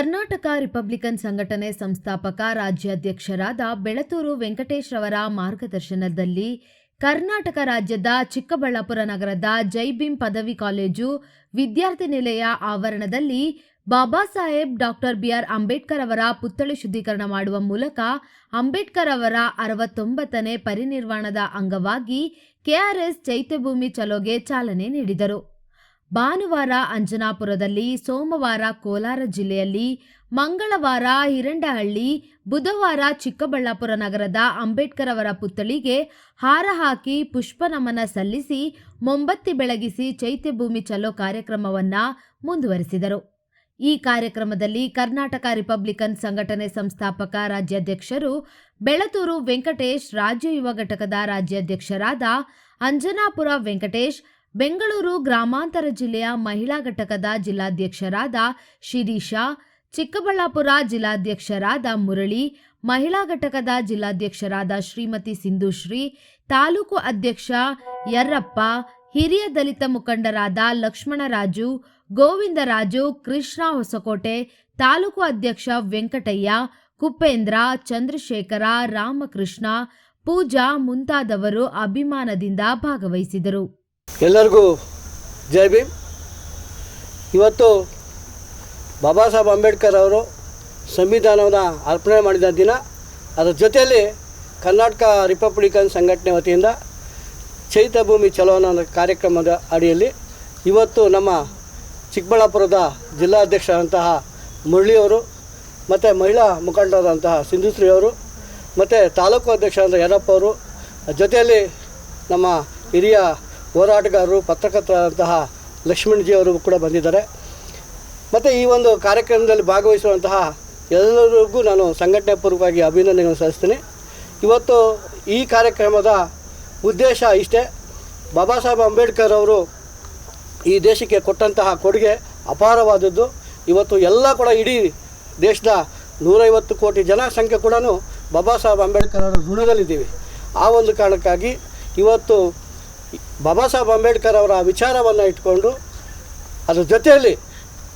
Karnataka Republican ಸಂಘಟನೆ ಸಂಸ್ಥಾಪಕ, ರಾಜ್ಯಾಧ್ಯಕ್ಷರಾದ ಬೆಳತೂರು ವೆಂಕಟೇಶ್ ಅವರ ಮಾರ್ಗದರ್ಶನದಲ್ಲಿ ಕರ್ನಾಟಕ ರಾಜ್ಯದ ಚಿಕ್ಕಬಳ್ಳಾಪುರ ನಗರದ ಜೈ ಭೀಮ್ ಪದವಿ ಕಾಲೇಜು ವಿದ್ಯಾರ್ಥಿ ನಿಲಯ ಆವರಣದಲ್ಲಿ Baba Saheb, doctor B R Ambedkar ಅವರ ಪುತ್ಥಳಿ ಶುದ್ಧೀಕರಣ ಮಾಡುವ ಮೂಲಕ ಅಂಬೇಡ್ಕರ್ ಅವರ ಅರವತ್ತೊಂಬತ್ತನೇ ಪರಿನಿರ್ವಾಣದ ಅಂಗವಾಗಿ ಕೆಆರ್ಎಸ್ ಚೈತ್ಯಭೂಮಿ ಚಲೋಗೆ ಚಾಲನೆ ನೀಡಿದರು. ಭಾನುವಾರ ಅಂಜನಾಪುರದಲ್ಲಿ, ಸೋಮವಾರ ಕೋಲಾರ ಜಿಲ್ಲೆಯಲ್ಲಿ, ಮಂಗಳವಾರ ಹಿರಂಡಹಳ್ಳಿ, ಬುಧವಾರ ಚಿಕ್ಕಬಳ್ಳಾಪುರ ನಗರದ ಅಂಬೇಡ್ಕರ್ ಅವರ ಪುತ್ಥಳಿಗೆ ಹಾರ ಹಾಕಿ ಪುಷ್ಪ ನಮನ ಸಲ್ಲಿಸಿ, ಮೊಂಬತ್ತಿ ಬೆಳಗಿಸಿ ಚೈತ್ಯಭೂಮಿ ಚಲೋ ಕಾರ್ಯಕ್ರಮವನ್ನ ಮುಂದುವರೆಸಿದರು. ಈ ಕಾರ್ಯಕ್ರಮದಲ್ಲಿ ಕರ್ನಾಟಕ ರಿಪಬ್ಲಿಕನ್ ಸಂಘಟನೆ ಸಂಸ್ಥಾಪಕ ರಾಜ್ಯಾಧ್ಯಕ್ಷರು, ಬೆಳತೂರು ವೆಂಕಟೇಶ್ ರಾಜ್ಯ ಯುವ ಘಟಕದ ರಾಜ್ಯಾಧ್ಯಕ್ಷರಾದ ಅಂಜನಾಪುರ ವೆಂಕಟೇಶ್ ಬೆಂಗಳೂರು ಗ್ರಾಮಾಂತರ ಜಿಲ್ಲೆಯ ಮಹಿಳಾ ಘಟಕದ ಜಿಲ್ಲಾಧ್ಯಕ್ಷರಾದ ಶಿರೀಶಾ ಚಿಕ್ಕಬಳ್ಳಾಪುರ ಜಿಲ್ಲಾಧ್ಯಕ್ಷರಾದ ಮುರಳಿ, ಮಹಿಳಾ ಘಟಕದ ಜಿಲ್ಲಾಧ್ಯಕ್ಷರಾದ ಶ್ರೀಮತಿ ಸಿಂಧುಶ್ರೀ, ತಾಲೂಕು ಅಧ್ಯಕ್ಷ ಯರ್ರಪ್ಪ ಹಿರಿಯ ದಲಿತ ಮುಖಂಡರಾದ ಲಕ್ಷ್ಮಣರಾಜು, ಗೋವಿಂದರಾಜು, ಕೃಷ್ಣ ಹೊಸಕೋಟೆ, ತಾಲೂಕು ಅಧ್ಯಕ್ಷ ವೆಂಕಟಯ್ಯ ಕುಪೇಂದ್ರ ಚಂದ್ರಶೇಖರ, ರಾಮಕೃಷ್ಣ, ಪೂಜಾ ಮುಂತಾದವರು ಅಭಿಮಾನದಿಂದ ಭಾಗವಹಿಸಿದರು. ಎಲ್ಲರಿಗೂ ಜೈ ಭೀಮ್. ಇವತ್ತು ಬಾಬಾ ಸಾಹೇಬ್ ಅಂಬೇಡ್ಕರ್ ಅವರು ಸಂವಿಧಾನವನ್ನು ಅರ್ಪಣೆ ಮಾಡಿದ ದಿನ, ಅದರ ಜೊತೆಯಲ್ಲಿ ಕರ್ನಾಟಕ ರಿಪಬ್ಲಿಕನ್ ಸಂಘಟನೆ ವತಿಯಿಂದ ಚೈತ್ಯಭೂಮಿ ಚಲೋ ಅನ್ನೋ ಕಾರ್ಯಕ್ರಮದ ಅಡಿಯಲ್ಲಿ ಇವತ್ತು ನಮ್ಮ ಚಿಕ್ಕಬಳ್ಳಾಪುರದ ಜಿಲ್ಲಾಧ್ಯಕ್ಷರಾದಂತಹ ಮುರಳಿಯವರು ಮತ್ತು ಮಹಿಳಾ ಮುಖಂಡರಾದಂತಹ ಸಿಂಧುಶ್ರೀ ಅವರು, ಮತ್ತು ತಾಲೂಕು ಅಧ್ಯಕ್ಷರಾದ ಯರಪ್ಪ ಅವರು, ಜೊತೆಯಲ್ಲಿ ನಮ್ಮ ಹಿರಿಯ ಹೋರಾಟಗಾರರು, ಪತ್ರಕರ್ತರಾದಂತಹ ಲಕ್ಷ್ಮಣ್ಜಿಯವರು ಕೂಡ ಬಂದಿದ್ದಾರೆ. ಮತ್ತು ಈ ಒಂದು ಕಾರ್ಯಕ್ರಮದಲ್ಲಿ ಭಾಗವಹಿಸುವಂತಹ ಎಲ್ಲರಿಗೂ ನಾನು ಸಂಘಟನೆ ಪೂರ್ವಕವಾಗಿ ಅಭಿನಂದನೆಗಳನ್ನು ಸಲ್ಲಿಸ್ತೀನಿ. ಇವತ್ತು ಈ ಕಾರ್ಯಕ್ರಮದ ಉದ್ದೇಶ ಇಷ್ಟೇ. ಬಾಬಾ ಸಾಹೇಬ್ ಅಂಬೇಡ್ಕರ್ ಅವರು ಈ ದೇಶಕ್ಕೆ ಕೊಟ್ಟಂತಹ ಕೊಡುಗೆ ಅಪಾರವಾದದ್ದು. ಇವತ್ತು ಎಲ್ಲ ಕೂಡ ಇಡೀ ದೇಶದ ನೂರೈವತ್ತು ಕೋಟಿ ಜನಸಂಖ್ಯೆ ಕೂಡ ಬಾಬಾ ಸಾಹೇಬ್ ಅಂಬೇಡ್ಕರ್ ಅವರ ಋಣದಲ್ಲಿದ್ದೀವಿ. ಆ ಒಂದು ಕಾರಣಕ್ಕಾಗಿ ಇವತ್ತು ಬಾಬಾ ಸಾಹೇಬ್ ಅಂಬೇಡ್ಕರ್ ಅವರ ವಿಚಾರವನ್ನು ಇಟ್ಕೊಂಡು ಅದ್ರ ಜೊತೆಯಲ್ಲಿ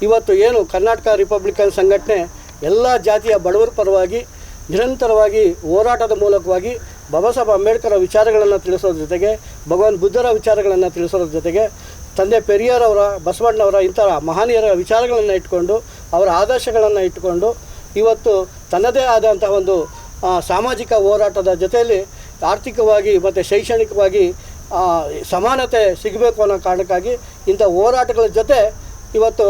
ಇವತ್ತು ಏನು ಕರ್ನಾಟಕ ರಿಪಬ್ಲಿಕನ್ ಸಂಘಟನೆ ಎಲ್ಲ ಜಾತಿಯ ಬಡವರ ಪರವಾಗಿ ನಿರಂತರವಾಗಿ ಹೋರಾಟದ ಮೂಲಕವಾಗಿ ಬಾಬಾ ಸಾಹೇಬ್ ಅಂಬೇಡ್ಕರ್ ವಿಚಾರಗಳನ್ನು ತಿಳಿಸೋದ್ರ ಜೊತೆಗೆ, ಭಗವಾನ್ ಬುದ್ಧರ ವಿಚಾರಗಳನ್ನು ತಿಳಿಸೋದ್ರ ಜೊತೆಗೆ, ತಂದೆ ಪೆರಿಯರವರ ಬಸವಣ್ಣವರ ಇಂಥ ಮಹನೀಯರ ವಿಚಾರಗಳನ್ನು ಇಟ್ಕೊಂಡು, ಅವರ ಆದರ್ಶಗಳನ್ನು ಇಟ್ಟುಕೊಂಡು ಇವತ್ತು ತನ್ನದೇ ಆದಂತಹ ಒಂದು ಸಾಮಾಜಿಕ ಹೋರಾಟದ ಜೊತೆಯಲ್ಲಿ ಆರ್ಥಿಕವಾಗಿ ಮತ್ತು ಶೈಕ್ಷಣಿಕವಾಗಿ ಸಮಾನತೆ ಸಿಗಬೇಕು ಅನ್ನೋ ಕಾರಣಕ್ಕಾಗಿ ಇಂಥ ಹೋರಾಟಗಳ ಜೊತೆ ಇವತ್ತು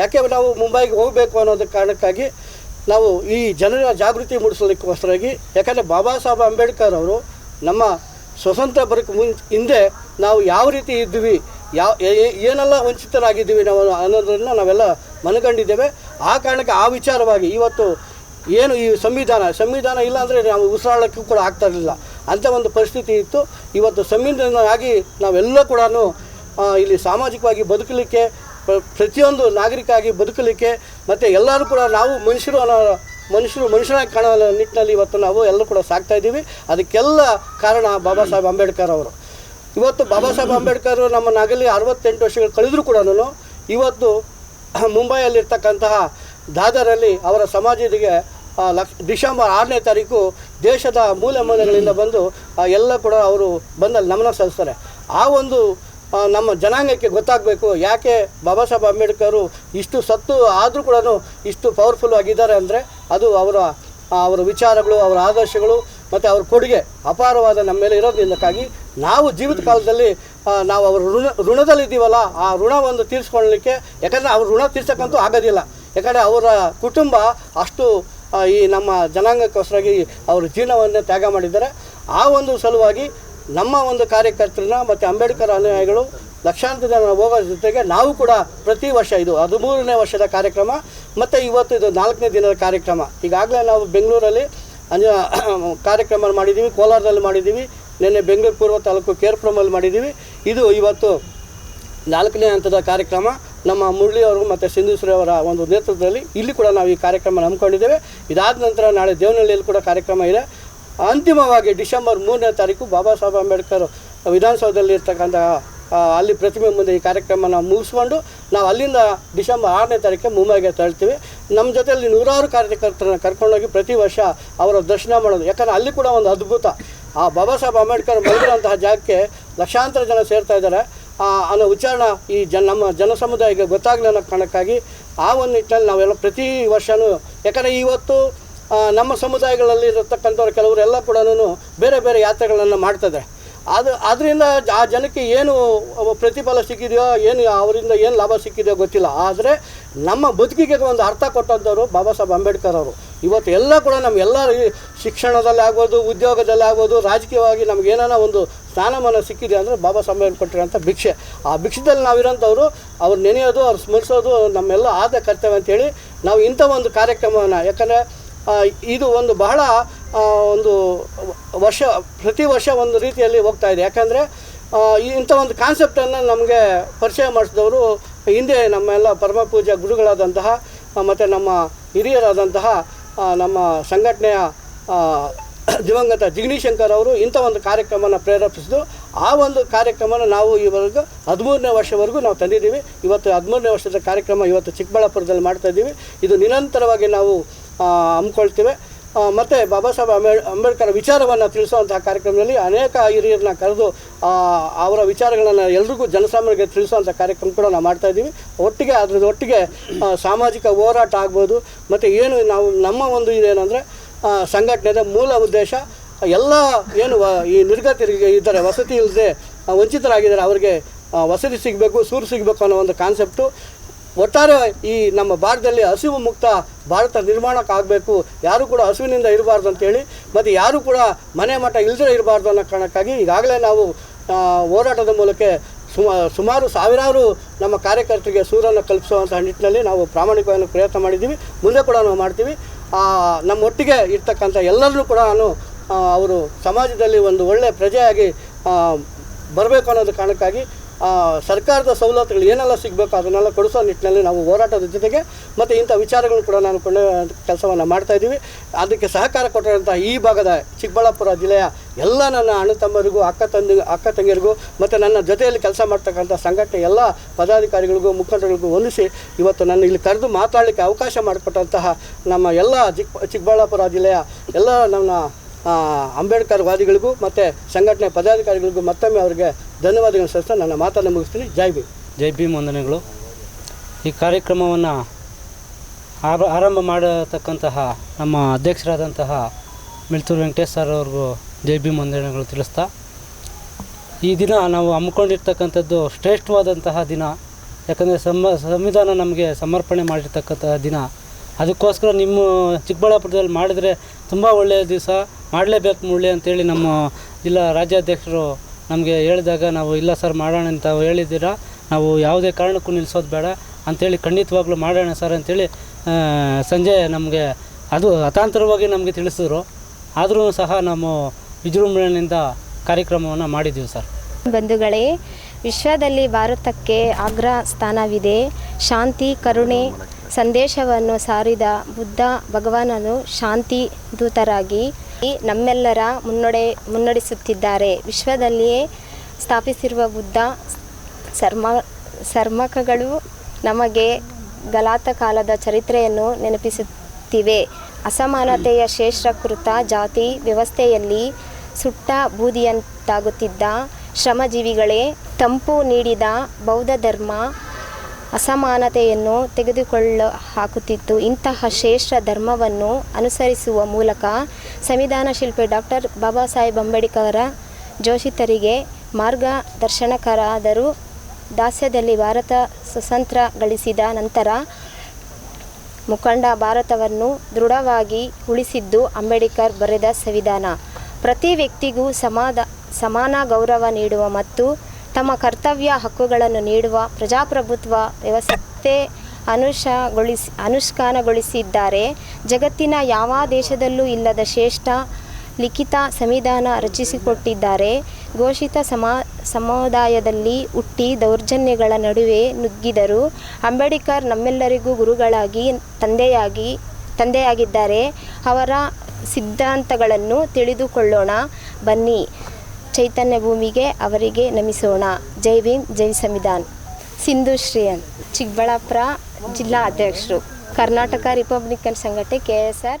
ಯಾಕೆ ನಾವು ಮುಂಬೈಗೆ ಹೋಗಬೇಕು ಅನ್ನೋದು ಕಾರಣಕ್ಕಾಗಿ ನಾವು ಈ ಜನರ ಜಾಗೃತಿ ಮೂಡಿಸಲಿಕ್ಕೋಸ್ಕರವಾಗಿ, ಯಾಕಂದರೆ ಬಾಬಾ ಸಾಹೇಬ್ ಅಂಬೇಡ್ಕರ್ ಅವರು ನಮ್ಮ ಸ್ವತಂತ್ರ ಬರಕ್ಕೆ ಮುನ್ ಹಿಂದೆ ನಾವು ಯಾವ ರೀತಿ ಇದ್ವಿ, ಯಾವ ಏನೆಲ್ಲ ವಂಚಿತರಾಗಿದ್ದೀವಿ ನಾವು ಅನ್ನೋದನ್ನು ನಾವೆಲ್ಲ ಮನಗಂಡಿದ್ದೇವೆ. ಆ ಕಾರಣಕ್ಕೆ ಆ ವಿಚಾರವಾಗಿ ಇವತ್ತು ಏನು ಈ ಸಂವಿಧಾನ ಸಂವಿಧಾನ ಇಲ್ಲ ಅಂದರೆ ನಾವು ಉಸಿರಾಡೋಕ್ಕೂ ಕೂಡ ಆಗ್ತಾ ಇರಲಿಲ್ಲ. ಅಂಥ ಒಂದು ಪರಿಸ್ಥಿತಿ ಇತ್ತು. ಇವತ್ತು ಸಂವಿಧಾನವಾಗಿ ನಾವೆಲ್ಲ ಕೂಡ ಇಲ್ಲಿ ಸಾಮಾಜಿಕವಾಗಿ ಬದುಕಲಿಕ್ಕೆ, ಪ್ರ- ಪ್ರತಿಯೊಂದು ನಾಗರಿಕ ಆಗಿ ಬದುಕಲಿಕ್ಕೆ, ಮತ್ತು ಎಲ್ಲರೂ ಕೂಡ ನಾವು ಮನುಷ್ಯರು ಅನ್ನೋ, ಮನುಷ್ಯರು ಮನುಷ್ಯನಾಗಿ ಕಾಣೋ ನಿಟ್ಟಿನಲ್ಲಿ ಇವತ್ತು ನಾವು ಎಲ್ಲರೂ ಕೂಡ ಸಾಕ್ತಾ ಇದ್ದೀವಿ. ಅದಕ್ಕೆಲ್ಲ ಕಾರಣ ಬಾಬಾ ಸಾಹೇಬ್ ಅಂಬೇಡ್ಕರ್ ಅವರು. ಇವತ್ತು ಬಾಬಾ ಸಾಹೇಬ್ ಅಂಬೇಡ್ಕರ್ ನಮ್ಮ ನಗಲಿ ಅರವತ್ತೆಂಟು ವರ್ಷಗಳು ಕಳೆದರೂ ಕೂಡ ಇವತ್ತು ಮುಂಬೈಯಲ್ಲಿರ್ತಕ್ಕಂತಹ ದಾದರಲ್ಲಿ ಅವರ ಸಮಾಧಿಗೆ ಲಕ್ಷ ಡಿಸೆಂಬರ್ ಆರನೇ ತಾರೀಕು ದೇಶದ ಮೂಲೆ ಮೂಲೆಗಳಿಂದ ಬಂದು ಎಲ್ಲ ಕೂಡ ಅವರು ಬಂದಲ್ಲಿ ನಮನ ಸಲ್ಲಿಸ್ತಾರೆ. ಆ ಒಂದು ನಮ್ಮ ಜನಾಂಗಕ್ಕೆ ಗೊತ್ತಾಗಬೇಕು, ಯಾಕೆ ಬಾಬಾ ಸಾಹೇಬ್ ಅಂಬೇಡ್ಕರು ಇಷ್ಟು ಸತ್ತು ಆದರೂ ಕೂಡ ಇಷ್ಟು ಪವರ್ಫುಲ್ ಆಗಿದ್ದಾರೆ ಅಂದರೆ ಅದು ಅವರ ಅವರ ವಿಚಾರಗಳು, ಅವರ ಆದರ್ಶಗಳು ಮತ್ತು ಅವ್ರ ಕೊಡುಗೆ ಅಪಾರವಾದ ನಮ್ಮ ಮೇಲೆ ಇರೋದ್ರಿಂದಕ್ಕಾಗಿ ನಾವು ಜೀವಿತ ಕಾಲದಲ್ಲಿ ನಾವು ಅವ್ರ ಋಣ ಋಣದಲ್ಲಿದ್ದೀವಲ್ಲ ಆ ಋಣವನ್ನು ತೀರಿಸ್ಕೊಳ್ಳಲಿಕ್ಕೆ ಯಾಕಂದರೆ ಅವ್ರ ಋಣ ತೀರ್ಸಕ್ಕಂತೂ ಆಗೋದಿಲ್ಲ. ಯಾಕಂದರೆ ಅವರ ಕುಟುಂಬ ಅಷ್ಟು ಈ ನಮ್ಮ ಜನಾಂಗಕ್ಕೋಸ್ಕರವಾಗಿ ಅವರು ಜೀವನವನ್ನು ತ್ಯಾಗ ಮಾಡಿದ್ದಾರೆ. ಆ ಒಂದು ಸಲುವಾಗಿ ನಮ್ಮ ಒಂದು ಕಾರ್ಯಕರ್ತರನ್ನ ಮತ್ತು ಅಂಬೇಡ್ಕರ್ ಅನುಯಾಯಿಗಳು ಲಕ್ಷಾಂತರ ಜನ ಹೋಗೋ ಜೊತೆಗೆ ನಾವು ಕೂಡ ಪ್ರತಿ ವರ್ಷ ಇದು ಹದಿಮೂರನೇ ವರ್ಷದ ಕಾರ್ಯಕ್ರಮ ಮತ್ತು ಇವತ್ತು ಇದು ನಾಲ್ಕನೇ ದಿನದ ಕಾರ್ಯಕ್ರಮ. ಈಗಾಗಲೇ ನಾವು ಬೆಂಗಳೂರಲ್ಲಿ ಅಂಜ ಕಾರ್ಯಕ್ರಮ ಮಾಡಿದ್ದೀವಿ, ಕೋಲಾರದಲ್ಲಿ ಮಾಡಿದ್ದೀವಿ, ನಿನ್ನೆ ಬೆಂಗಳೂರು ಪೂರ್ವ ತಾಲೂಕು ಕೇರ್ಪುರಮಲ್ಲಿ ಮಾಡಿದ್ದೀವಿ. ಇದು ಇವತ್ತು ನಾಲ್ಕನೇ ಹಂತದ ಕಾರ್ಯಕ್ರಮ. ನಮ್ಮ ಮುರಳಿ ಅವರು ಮತ್ತು ಸಿಂಧುಶ್ರೀ ಅವರ ಒಂದು ನೇತೃತ್ವದಲ್ಲಿ ಇಲ್ಲಿ ಕೂಡ ನಾವು ಈ ಕಾರ್ಯಕ್ರಮ ನಂಬ್ಕೊಂಡಿದ್ದೇವೆ ಇದಾದ ನಂತರ ನಾಳೆ ದೇವನಹಳ್ಳಿಯಲ್ಲಿ ಕೂಡ ಕಾರ್ಯಕ್ರಮ ಇದೆ. ಅಂತಿಮವಾಗಿ ಡಿಸೆಂಬರ್ ಮೂರನೇ ತಾರೀಕು ಬಾಬಾ ಸಾಹೇಬ್ ಅಂಬೇಡ್ಕರ್ ವಿಧಾನಸೌಧದಲ್ಲಿ ಇರ್ತಕ್ಕಂಥ ಅಲ್ಲಿ ಪ್ರತಿಮೆ ಮುಂದೆ ಈ ಕಾರ್ಯಕ್ರಮನ ಮುಗಿಸ್ಕೊಂಡು ನಾವು ಅಲ್ಲಿಂದ ಡಿಸೆಂಬರ್ ಆರನೇ ತಾರೀಕು ಮುಂಬೈಗೆ ತಳ್ತೀವಿ ನಮ್ಮ ಜೊತೆಯಲ್ಲಿ ನೂರಾರು ಕಾರ್ಯಕರ್ತರನ್ನ ಕರ್ಕೊಂಡೋಗಿ ಪ್ರತಿ ವರ್ಷ ಅವರ ದರ್ಶನ ಮಾಡೋದು. ಯಾಕಂದರೆ ಅಲ್ಲಿ ಕೂಡ ಒಂದು ಅದ್ಭುತ. ಆ ಬಾಬಾ ಸಾಹೇಬ್ ಅಂಬೇಡ್ಕರ್ ಮಲಗಿರೋಂತಹ ಜಾಗಕ್ಕೆ ಲಕ್ಷಾಂತರ ಜನ ಸೇರ್ತಾ ಇದ್ದಾರೆ. ಅನ್ನೋ ಉಚ್ಚಾರಣ ಈ ಜನ, ನಮ್ಮ ಜನ ಸಮುದಾಯಕ್ಕೆ ಗೊತ್ತಾಗಲಿ ಅನ್ನೋ ಕಾರಣಕ್ಕಾಗಿ ಆ ಒಂದು ನಿಟ್ಟಿನಲ್ಲಿ ನಾವೆಲ್ಲ ಪ್ರತಿ ವರ್ಷವೂ ಯಾಕಂದರೆ ಇವತ್ತು ನಮ್ಮ ಸಮುದಾಯಗಳಲ್ಲಿ ಇರತಕ್ಕಂಥವ್ರು ಕೆಲವರು ಎಲ್ಲ ಕೂಡ ಬೇರೆ ಬೇರೆ ಯಾತ್ರೆಗಳನ್ನು ಮಾಡ್ತಾರೆ ಅದು ಅದರಿಂದ ಆ ಜನಕ್ಕೆ ಏನು ಪ್ರತಿಫಲ ಸಿಕ್ಕಿದೆಯೋ, ಏನು ಅವರಿಂದ ಏನು ಲಾಭ ಸಿಕ್ಕಿದೆಯೋ ಗೊತ್ತಿಲ್ಲ. ಆದರೆ ನಮ್ಮ ಬದುಕಿಗೆ ಒಂದು ಅರ್ಥ ಕೊಟ್ಟಂಥವ್ರು ಬಾಬಾ ಸಾಹೇಬ್ ಅಂಬೇಡ್ಕರ್ ಅವರು. ಇವತ್ತು ಎಲ್ಲ ಕೂಡ ನಮಗೆಲ್ಲ ಶಿಕ್ಷಣದಲ್ಲಿ ಆಗ್ಬೋದು, ಉದ್ಯೋಗದಲ್ಲಿ ಆಗ್ಬೋದು, ರಾಜಕೀಯವಾಗಿ ನಮ್ಗೆ ಏನಾರ ಒಂದು ಸ್ಥಾನಮಾನ ಸಿಕ್ಕಿದೆ ಅಂದರೆ ಬಾಬಾ ಸಾಹೇಬ್ ಕೊಟ್ಟಿರೋಂಥ ಭಿಕ್ಷೆ. ಆ ಭಿಕ್ಷದಲ್ಲಿ ನಾವಿರೋಂಥವ್ರು, ಅವ್ರು ನೆನೆಯೋದು, ಅವ್ರು ಸ್ಮರಿಸೋದು ನಮ್ಮೆಲ್ಲ ಆದ ಕರ್ತವ್ಯ ಅಂತೇಳಿ ನಾವು ಇಂಥ ಒಂದು ಕಾರ್ಯಕ್ರಮವನ್ನು. ಯಾಕಂದರೆ ಇದು ಒಂದು ಬಹಳ ಒಂದು ವರ್ಷ, ಪ್ರತಿ ವರ್ಷ ಒಂದು ರೀತಿಯಲ್ಲಿ ಹೋಗ್ತಾ ಇದೆ. ಯಾಕಂದರೆ ಇಂಥ ಒಂದು ಕಾನ್ಸೆಪ್ಟನ್ನು ನಮಗೆ ಪರಿಚಯ ಮಾಡಿಸಿದವರು ಹಿಂದೆ ನಮ್ಮೆಲ್ಲ ಪರಮ ಪೂಜಾ ಗುರುಗಳಾದಂತಹ ಮತ್ತು ನಮ್ಮ ಹಿರಿಯರಾದಂತಹ ನಮ್ಮ ಸಂಘಟನೆಯ ದಿವಂಗತ ಜಿಗ್ನಿಶಂಕರ್ ಅವರು ಇಂಥ ಒಂದು ಕಾರ್ಯಕ್ರಮನ ಪ್ರೇರೇಪಿಸಿದ್ದು ಆ ಒಂದು ಕಾರ್ಯಕ್ರಮನ ನಾವು ಈವರೆಗೂ ಹದಿಮೂರನೇ ವರ್ಷವರೆಗೂ ನಾವು ತಂದಿದ್ದೀವಿ. ಇವತ್ತು ಹದಿಮೂರನೇ ವರ್ಷದ ಕಾರ್ಯಕ್ರಮ ಇವತ್ತು ಚಿಕ್ಕಬಳ್ಳಾಪುರದಲ್ಲಿ ಮಾಡ್ತಾಯಿದ್ದೀವಿ ಇದು ನಿರಂತರವಾಗಿ ನಾವು ಹಮ್ಮಿಕೊಳ್ತೇವೆ. ಮತ್ತು ಬಾಬಾ ಸಾಹೇಬ್ ಅಂಬೇ ಅಂಬೇಡ್ಕರ್ ವಿಚಾರವನ್ನು ತಿಳಿಸುವಂತಹ ಕಾರ್ಯಕ್ರಮದಲ್ಲಿ ಅನೇಕ ಹಿರಿಯರನ್ನ ಕರೆದು ಅವರ ವಿಚಾರಗಳನ್ನು ಎಲ್ರಿಗೂ ಜನಸಾಮಾನ್ಯರಿಗೆ ತಿಳಿಸುವಂಥ ಕಾರ್ಯಕ್ರಮ ಕೂಡ ನಾವು ಮಾಡ್ತಾ ಇದ್ದೀವಿ. ಒಟ್ಟಿಗೆ ಅದ್ರ ಒಟ್ಟಿಗೆ ಸಾಮಾಜಿಕ ಹೋರಾಟ ಆಗ್ಬೋದು. ಮತ್ತು ಏನು ನಾವು, ನಮ್ಮ ಒಂದು ಇದೇನೆಂದರೆ ಸಂಘಟನೆದ ಮೂಲ ಉದ್ದೇಶ, ಎಲ್ಲ ಏನು ಈ ನಿರ್ಗತಿಗೆ ಇದ್ದಾರೆ, ವಸತಿ ಇಲ್ಲದೆ ವಂಚಿತರಾಗಿದ್ದಾರೆ, ಅವರಿಗೆ ವಸತಿ ಸಿಗಬೇಕು, ಸೂರು ಸಿಗಬೇಕು ಅನ್ನೋ ಒಂದು ಕಾನ್ಸೆಪ್ಟು ಒಟ್ಟಾರೆ ಈ ನಮ್ಮ ಭಾರತದಲ್ಲಿ ಹಸಿವು ಮುಕ್ತ ಭಾರತ ನಿರ್ಮಾಣಕ್ಕೆ ಆಗಬೇಕು ಯಾರು ಕೂಡ ಹಸುವಿನಿಂದ ಇರಬಾರ್ದು ಅಂತೇಳಿ, ಮತ್ತು ಯಾರೂ ಕೂಡ ಮನೆ ಮಠ ಇಲ್ಲದೇ ಇರಬಾರ್ದು ಅನ್ನೋ ಕಾರಣಕ್ಕಾಗಿ ಈಗಾಗಲೇ ನಾವು ಹೋರಾಟದ ಮೂಲಕ ಸುಮಾ, ಸುಮಾರು ಸಾವಿರಾರು ನಮ್ಮ ಕಾರ್ಯಕರ್ತರಿಗೆ ಸೂರನ್ನು ಕಲ್ಪಿಸುವಂಥ ನಿಟ್ಟಿನಲ್ಲಿ ನಾವು ಪ್ರಾಮಾಣಿಕವಾಗಿ ಪ್ರಯತ್ನ ಮಾಡಿದ್ದೀವಿ, ಮುಂದೆ ಕೂಡ ನಾವು ಮಾಡ್ತೀವಿ. ನಮ್ಮೊಟ್ಟಿಗೆ ಇರ್ತಕ್ಕಂಥ ಎಲ್ಲರನ್ನೂ ಕೂಡ ನಾನು ಅವರು ಸಮಾಜದಲ್ಲಿ ಒಂದು ಒಳ್ಳೆಯ ಪ್ರಜೆಯಾಗಿ ಬರಬೇಕು ಅನ್ನೋದು ಕಾರಣಕ್ಕಾಗಿ ಸರ್ಕಾರದ ಸವಲತ್ತುಗಳು ಏನೆಲ್ಲ ಸಿಗಬೇಕು ಅದನ್ನೆಲ್ಲ ಕೊಡಿಸೋ ನಿಟ್ಟಿನಲ್ಲಿ ನಾವು ಹೋರಾಟದ ಜೊತೆಗೆ ಮತ್ತು ಇಂಥ ವಿಚಾರಗಳು ಕೂಡ ನಾನು ಕೊಂಡ ಕೆಲಸವನ್ನು ಮಾಡ್ತಾಯಿದ್ದೀವಿ ಅದಕ್ಕೆ ಸಹಕಾರ ಕೊಟ್ಟಿರುವಂಥ ಈ ಭಾಗದ ಚಿಕ್ಕಬಳ್ಳಾಪುರ ಜಿಲ್ಲೆಯ ಎಲ್ಲ ನನ್ನ ಅಣ್ಣ ತಮ್ಮರಿಗೂ, ಅಕ್ಕ ತಂದಿ, ಅಕ್ಕ ತಂಗಿಯರಿಗೂ ಮತ್ತು ನನ್ನ ಜೊತೆಯಲ್ಲಿ ಕೆಲಸ ಮಾಡ್ತಕ್ಕಂಥ ಸಂಘಟನೆ ಎಲ್ಲ ಪದಾಧಿಕಾರಿಗಳಿಗೂ, ಮುಖಂಡರಿಗೂ ಹೊಂದಿಸಿ ಇವತ್ತು ನನ್ನ ಇಲ್ಲಿ ಕರೆದು ಮಾತಾಡಲಿಕ್ಕೆ ಅವಕಾಶ ಮಾಡಿಕೊಟ್ಟಂತಹ ನಮ್ಮ ಎಲ್ಲ ಚಿಕ್ಕ ಚಿಕ್ಕಬಳ್ಳಾಪುರ ಜಿಲ್ಲೆಯ ಎಲ್ಲ ನನ್ನ ಅಂಬೇಡ್ಕರ್ ವಾದಿಗಳಿಗೂ ಮತ್ತು ಸಂಘಟನೆ ಪದಾಧಿಕಾರಿಗಳಿಗೂ ಮತ್ತೊಮ್ಮೆ ಅವರಿಗೆ ಧನ್ಯವಾದಗಳನ್ನು ಸಲ್ಲಿಸ್ತಾ ನನ್ನ ಮಾತನ್ನು ಮುಗಿಸ್ತೀನಿ. ಜೈ ಭೀಮ್. ಜೈ ಭೀಮ್ ವಂದನೆಗಳು. ಈ ಕಾರ್ಯಕ್ರಮವನ್ನು ಆರ, ಆರಂಭ ಮಾಡತಕ್ಕಂತಹ ನಮ್ಮ ಅಧ್ಯಕ್ಷರಾದಂತಹ ಮಿಳ್ತೂರು ವೆಂಕಟೇಶ್ ಸರ್ ಅವ್ರಿಗೂ ಜೈ ಭೀಮ್ ವಂದನೆಗಳು ತಿಳಿಸ್ತಾ. ಈ ದಿನ ನಾವು ಹಮ್ಮಿಕೊಂಡಿರ್ತಕ್ಕಂಥದ್ದು ಶ್ರೇಷ್ಠವಾದಂತಹ ದಿನ. ಯಾಕಂದರೆ ಸಂವ ಸಂವಿಧಾನ ನಮಗೆ ಸಮರ್ಪಣೆ ಮಾಡಿರ್ತಕ್ಕಂತಹ ದಿನ. ಅದಕ್ಕೋಸ್ಕರ ನಿಮ್ಮ ಚಿಕ್ಕಬಳ್ಳಾಪುರದಲ್ಲಿ ಮಾಡಿದರೆ ತುಂಬ ಒಳ್ಳೆಯ ದಿವಸ. ಮಾಡಲೇಬೇಕು ಮುಳ್ಳೆ ಅಂತೇಳಿ ನಮ್ಮ ಜಿಲ್ಲಾ ರಾಜ್ಯಾಧ್ಯಕ್ಷರು ನಮಗೆ ಹೇಳಿದಾಗ ನಾವು, ಇಲ್ಲ ಸರ್, ಮಾಡೋಣ ಅಂತ ಹೇಳಿದ್ದೀರಾ? ನಾವು ಯಾವುದೇ ಕಾರಣಕ್ಕೂ ನಿಲ್ಲಿಸೋದು ಬೇಡ. ಅಂಥೇಳಿ ಖಂಡಿತವಾಗ್ಲೂ ಮಾಡೋಣ ಸರ್ ಅಂಥೇಳಿ ಸಂಜೆ ನಮಗೆ ಅದು ಹತಾಂತರವಾಗಿ ನಮಗೆ ತಿಳಿಸಿದ್ರು. ಆದರೂ ಸಹ ನಾವು ವಿಜೃಂಭಣೆಯಿಂದ ಕಾರ್ಯಕ್ರಮವನ್ನು ಮಾಡಿದ್ದೀವಿ ಸರ್. ಬಂಧುಗಳೇ, ವಿಶ್ವದಲ್ಲಿ ಭಾರತಕ್ಕೆ ಅಗ್ರ ಸ್ಥಾನವಿದೆ. ಶಾಂತಿ, ಕರುಣೆ, ಸಂದೇಶವನ್ನು ಸಾರಿದ ಬುದ್ಧ ಭಗವಾನನು ಶಾಂತಿ ದೂತರಾಗಿ ನಮ್ಮೆಲ್ಲರ ಮುನ್ನಡೆ ಮುನ್ನಡೆಸುತ್ತಿದ್ದಾರೆ. ವಿಶ್ವದಲ್ಲಿಯೇ ಸ್ಥಾಪಿಸಿರುವ ಬುದ್ಧ ಸರ್ಮ ಸರ್ಮಕಗಳು ನಮಗೆ ಗಲಾತ ಕಾಲದ ಚರಿತ್ರೆಯನ್ನು ನೆನಪಿಸುತ್ತಿವೆ. ಅಸಮಾನತೆಯ ಶ್ರೇಷ್ಠಕೃತ ಜಾತಿ ವ್ಯವಸ್ಥೆಯಲ್ಲಿ ಸುಟ್ಟ ಬೂದಿಯಂತಾಗುತ್ತಿದ್ದ ಶ್ರಮಜೀವಿಗಳೇ, ತಂಪು ನೀಡಿದ ಬೌದ್ಧ ಧರ್ಮ ಅಸಮಾನತೆಯನ್ನು ತೆಗೆದುಕೊಳ್ಳ ಹಾಕುತ್ತಿತ್ತು ಇಂತಹ ಶ್ರೇಷ್ಠ ಧರ್ಮವನ್ನು ಅನುಸರಿಸುವ ಮೂಲಕ ಸಂವಿಧಾನ ಶಿಲ್ಪಿ ಡಾಕ್ಟರ್ ಬಾಬಾ ಸಾಹೇಬ್ ಅಂಬೇಡ್ಕರ್ ಜೋಷಿತರಿಗೆ ಮಾರ್ಗದರ್ಶನಕರಾದರು ದಾಸ್ಯದಲ್ಲಿ ಭಾರತ ಸ್ವತಂತ್ರ ಗಳಿಸಿದ ನಂತರ ಮುಖಂಡ ಭಾರತವನ್ನು ದೃಢವಾಗಿ ಉಳಿಸಿದ್ದು ಅಂಬೇಡ್ಕರ್ ಬರೆದ ಸಂವಿಧಾನ. ಪ್ರತಿ ವ್ಯಕ್ತಿಗೂ ಸಮಾದ, ಸಮಾನ ಗೌರವ ನೀಡುವ ಮತ್ತು ತಮ್ಮ ಕರ್ತವ್ಯ ಹಕ್ಕುಗಳನ್ನು ನೀಡುವ ಪ್ರಜಾಪ್ರಭುತ್ವ ವ್ಯವಸ್ಥೆ ಅನುಷಗೊಳಿಸಿ, ಅನುಷ್ಠಾನಗೊಳಿಸಿದ್ದಾರೆ. ಜಗತ್ತಿನ ಯಾವ ದೇಶದಲ್ಲೂ ಇಲ್ಲದ ಶ್ರೇಷ್ಠ ಲಿಖಿತ ಸಂವಿಧಾನ ರಚಿಸಿಕೊಟ್ಟಿದ್ದಾರೆ. ಘೋಷಿತ ಸಮ, ಸಮುದಾಯದಲ್ಲಿ ಹುಟ್ಟಿ ದೌರ್ಜನ್ಯಗಳ ನಡುವೆ ನುಗ್ಗಿದರು. ಅಂಬೇಡ್ಕರ್ ನಮ್ಮೆಲ್ಲರಿಗೂ ಗುರುಗಳಾಗಿ, ತಂದೆಯಾಗಿ, ತಂದೆಯಾಗಿದ್ದಾರೆ. ಅವರ ಸಿದ್ಧಾಂತಗಳನ್ನು ತಿಳಿದುಕೊಳ್ಳೋಣ. ಬನ್ನಿ. ಚೈತನ್ಯ ಭೂಮಿಗೆ ಅವರಿಗೆ ನಮಿಸೋಣ. ಜೈ ಭೀಮ್, ಜೈ ಸಂವಿಧಾನ್. ಸಿಂಧು ಶ್ರೀಯನ್, ಚಿಕ್ಕಬಳ್ಳಾಪುರ ಜಿಲ್ಲಾ ಅಧ್ಯಕ್ಷರು. ಕರ್ನಾಟಕ ರಿಪಬ್ಲಿಕನ್ ಸಂಘಟನೆ ಕೆ ಎಸ್ ಆರ್